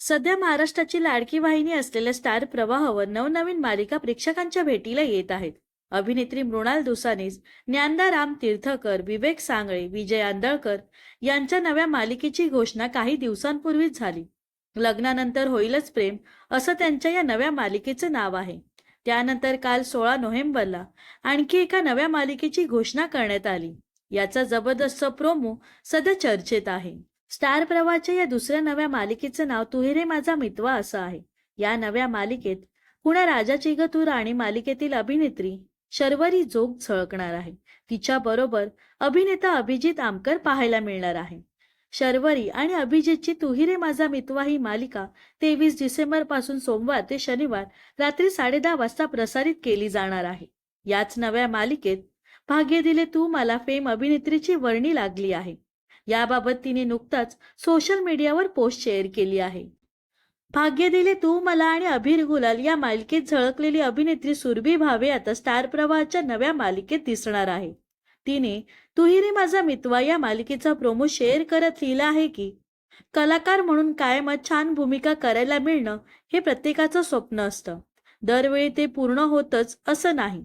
सध्या महाराष्ट्राची लाडकी वाहिनी असलेल्या स्टार प्रवाहावर नवनवीन मालिका प्रेक्षकांच्या भेटीला येत आहेत. अभिनेत्री मृणाल दुसानीस ज्ञानदा राम तीर्थकर विवेक सांगळे विजय आंदळकर यांच्या नव्या मालिकेची घोषणा काही दिवसांपूर्वीच झाली. लग्नानंतर होईलच प्रेम असं त्यांच्या या नव्या मालिकेचं नाव आहे. त्यानंतर काल सोळा नोव्हेंबरला आणखी एका नव्या मालिकेची घोषणा करण्यात आली. याचा जबरदस्त प्रोमो सध्या चर्चेत आहे. स्टार प्रवाहाच्या या दुसऱ्या नव्या मालिकेचं नाव तुहिरे माझा मितवा असं आहे. या नव्या मालिकेत कुणा राजाची ग तू राणी मालिकेतील अभिनेत्री? शर्वरी जोग झळकणार आहे. तिच्या बरोबर अभिनेता अभिजित आमकर पाहायला मिळणार आहे. शर्वरी आणि अभिजितची तुहिरे रे माझा मितवा ही मालिका तेवीस डिसेंबरपासून सोमवार ते शनिवार रात्री साडेदहा वाजता प्रसारित केली जाणार आहे. याच नव्या मालिकेत भाग्य दिले तू मला फेम अभिनेत्रीची वर्णी लागली आहे. याबाबत तिने नुकताच सोशल मीडियावर पोस्ट शेअर केली आहे. भाग्य दिले तू मला आणि अभिर गुलाल या मालिकेत झळकलेली अभिनेत्री सुरभी भावे आता स्टार प्रवाहाच्या नव्या मालिकेत दिसणार आहे. तिने तुहिरी माझा मितवा या मालिकेचा प्रोमो शेअर करत लिहिला आहे की कलाकार म्हणून कायमच छान भूमिका करायला मिळणं हे प्रत्येकाचं स्वप्न असतं. दरवेळी ते पूर्ण होतच असं नाही.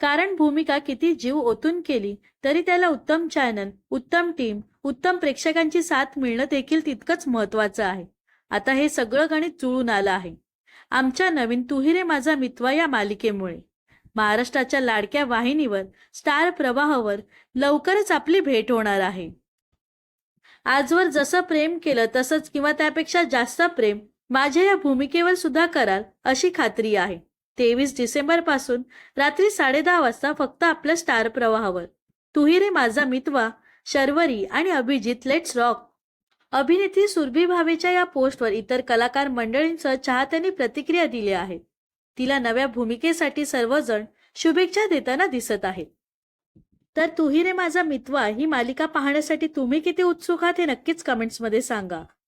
कारण भूमिका किती जीव ओतून केली तरी त्याला उत्तम चॅनल उत्तम टीम उत्तम प्रेक्षकांची साथ मिळणं देखील तितकंच महत्वाचं आहे. आता हे सगळं गणित जुळून आलं आहे. आमच्या नवीन तुहिरे माझा मितवा या मालिकेमुळे. महाराष्ट्राच्या लाडक्या वाहिनीवर स्टार प्रवाहावर लवकरच आपली भेट होणार आहे. आजवर जसं प्रेम केलं तसंच किंवा त्यापेक्षा जास्त प्रेम माझ्या या भूमिकेवर सुद्धा कराल अशी खात्री आहे. तेवीस डिसेंबरपासून रात्री साडेदहा वाजता फक्त आपल्या स्टार प्रवाहावर. तुही रे माझा मितवा शर्वरी आणि अभिजित लेट्स रॉक अभिनेत्री सुरभी भावेच्या या पोस्टवर इतर कलाकार मंडळींसह चाहत्यांनी प्रतिक्रिया दिल्या आहेत तिला नव्या भूमिकेसाठी सर्वजण शुभेच्छा देताना दिसत आहेत. तर तुही रे माझा मितवा ही मालिका पाहण्यासाठी तुम्ही किती उत्सुक आहात हे नक्कीच कमेंट्समध्ये सांगा.